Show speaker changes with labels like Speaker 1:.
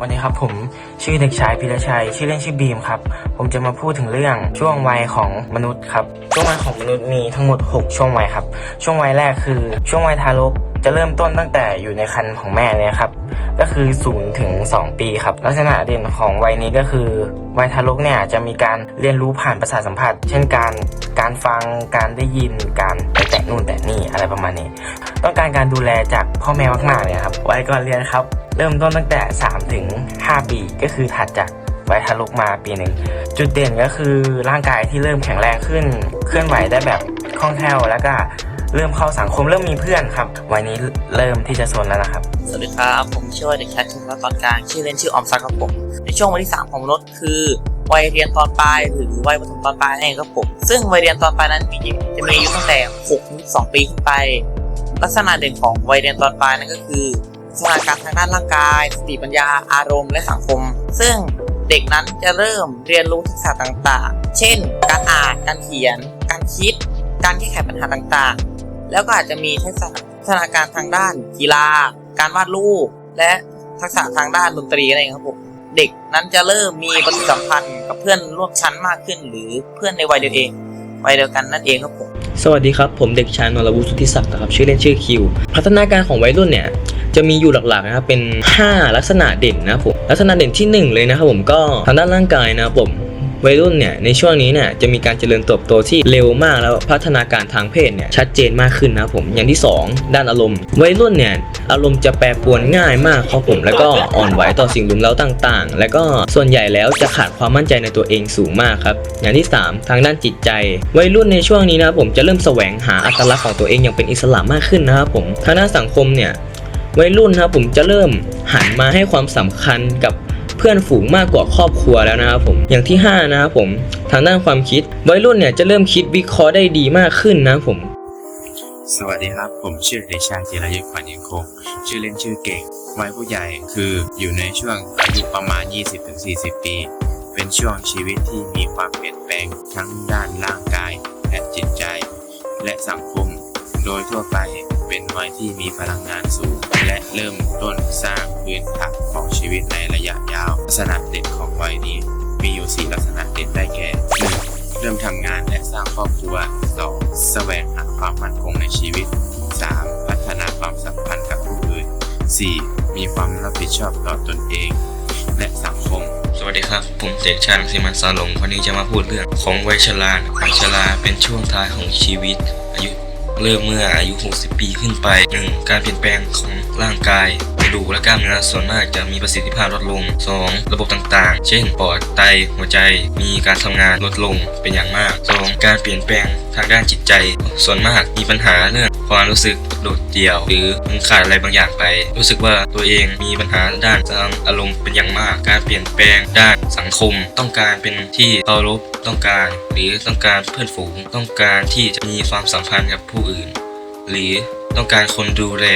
Speaker 1: วันนี้ครับผมชื่อเด็กชายพิรชัย ชื่อเล่นชื่อบีมครับ ผมจะมาพูดถึงเรื่องช่วงวัยของมนุษย์ครับ ช่วงวัยของมนุษย์มีทั้งหมด 6 ช่วงวัยครับ ช่วงวัยแรกคือช่วงวัยทารกจะเริ่มต้นตั้งแต่อยู่ในครรภ์ของแม่เลยครับ ก็คือ0ถึง2ปีครับ ลักษณะเด่นของวัยนี้ก็คือ วัยทารกเนี่ยจะมีการเรียนรู้ผ่านประสาทสัมผัส เช่นการการฟังการได้ยินการไปแตะนู่นแตะนี่อะไรประมาณนี้ ต้องการการดูแลจากพ่อแม่มากๆเลยครับวัยก่อนเรียนครับ เริ่มต้นตั้งแต่ 3 ถึง 5 ปีก็คือถัดจากวัยทารกมาปีหนึ่ง จุดเด่นก็คือร่างกายที่เริ่มแข็งแรงขึ้น เคลื่อนไหวได้แบบคล่องแคล่วแล้วก็เริ่มเข้าสังคมเริ่มมีเพื่อนครับวัยนี้เริ่มที่จะโซนแล้วนะครับ
Speaker 2: สวัสดีครับผมชื่อว่าเด็กชายชุนรัตน์ตอนกลางชื่อเล่นชื่อออมซักครับผมในช่วงวัยที่3ของมนุษย์คือวัยเรียนตอนปลายหรือวัยประถมตอนปลายนั่นเองครับผมซึ่งวัยเรียนตอนปลายนั้นมีจะมีอายุตั้งแต่6ถึง2ปีขึ้นไป ลักษณะเด่นของวัยเรียนตอนปลายนั่นก็คือ สถานการณ์ทางด้านร่างกาย สติปัญญาอารมณ์และสังคม ซึ่งเด็กนั้นจะเริ่มเรียนรู้ทักษะต่างๆ เช่น การอ่าน การเขียน การคิด การแก้ไขปัญหาต่างๆ แล้วก็อาจจะมีทักษะพัฒนาการทางด้านกีฬา การวาดรูป และทักษะทางด้านดนตรีอะไรครับผมเด็กนั้นจะเริ่มมีปฏิสัมพันธ์กับเพื่อนร่วมชั้นมากขึ้น หรือเพื่อนในวัยเดียวเองวัยเดียวกันนั่นเองครับผม
Speaker 3: สวัสดีครับ ผมเด็กชายนรวุฒิสุทธิศักดิ์นะครับชื่อเล่นชื่อคิว พัฒนาการของวัยรุ่นเนี่ย จะมีอยู่หลักๆนะครับเป็น 5 ลักษณะเด่นนะผมลักษณะเด่นทีหนึ่1 เลยนะครับผมก็ทางด้านร่างกายนะครับผมวัยรุ่นเนี่ยในช่วงนี้เนี่ยจะมีการเจริญเติบโตที่เร็วมากแล้วพัฒนาการทางเพศเนี่ยชัดเจนมากขึ้นนะผมอย่างที่ 2 ด้านอารมณ์ วัยรุ่นเนี่ยอารมณ์จะแปรปรวนง่ายมากครับผมแล้วก็อ่อนไหวต่อสิ่งรุมเร้าต่างๆ แล้วก็ส่วนใหญ่แล้วจะขาดความมั่นใจในตัวเองสูงมากครับอย่างที่ 3 ทางด้านจิตใจ วัยรุ่นในช่วงนี้นะครับผมจะเริ่มแสวงหาอัตลักษณ์ของตัวเองอย่างเป็นอิสระมากขึ้นนะครับผมทางด้านสังคมเนี่ย วัยรุ่นนะครับผมจะเริ่มหันมาให้ความสำคัญกับเพื่อนฝูงมากกว่าครอบครัวแล้วนะครับผมอย่างที่ห้านะครับผมทางด้านความคิด วัยรุ่นเนี่ยจะเริ่มคิดวิเคราะห์ได้ดีมากขึ้นนะครับผม
Speaker 4: สวัสดีครับ ผมชื่อเดชายจิรายุขวัญยังคง ชื่อเล่นชื่อเก่ง วัยผู้ใหญ่คืออยู่ในช่วงอายุประมาณ 20-40 ปี เป็นช่วงชีวิตที่มีความเปลี่ยนแปลงทั้งด้านร่างกายและจิตใจ และสังคม โดยทั่วไปเป็นวัยที่มีพลังงานสูง และเริ่มต้นสร้างพื้นฐานของชีวิตในระยะยาว ลักษณะเด่นของวัยนี้ มีอยู่ 4 ลักษณะเด่นได้แก่ 1. เริ่มทำงานและสร้างครอบครัว 2. แสวงหาความมั่นคงในชีวิต 3. พัฒนาความสัมพันธ์กับผู้อื่น 4. มีความรับผิดชอบต่อตนเอง และสังคม
Speaker 5: สวัสดีครับ ผมเด็กชายรังสิมันต์สาลงวันนี้จะมาพูดเรื่องของวัยชราวัยชราเป็นช่วงท้ายของชีวิต อายุ เริ่มเมื่ออายุ 60 ปีขึ้นไป 1. การเปลี่ยนแปลงของร่างกายกระดูกและกล้ามเนื้อส่วนมากจะมีประสิทธิภาพลดลง 2. ระบบต่างๆ เช่น ปอด ไต หัวใจ มีการทำงานลดลงเป็นอย่างมาก 2. การเปลี่ยนแปลงทางด้านจิตใจ ส่วนมากมีปัญหาเรื่องความรู้สึกโดดเดี่ยว หรือมันขาดอะไรบางอย่างไป รู้สึกว่าตัวเองมีปัญหาด้านางอารมณ์เป็นอย่างมากการเปลี่ยนแปลงด้านสังคม ต้องการเป็นที่เคารพต้องการ หรือต้องการเพื่อนฝูง ต้องการที่จะมีความสัมพันธ์กับผู้อื่น หรือต้องการคนดูแล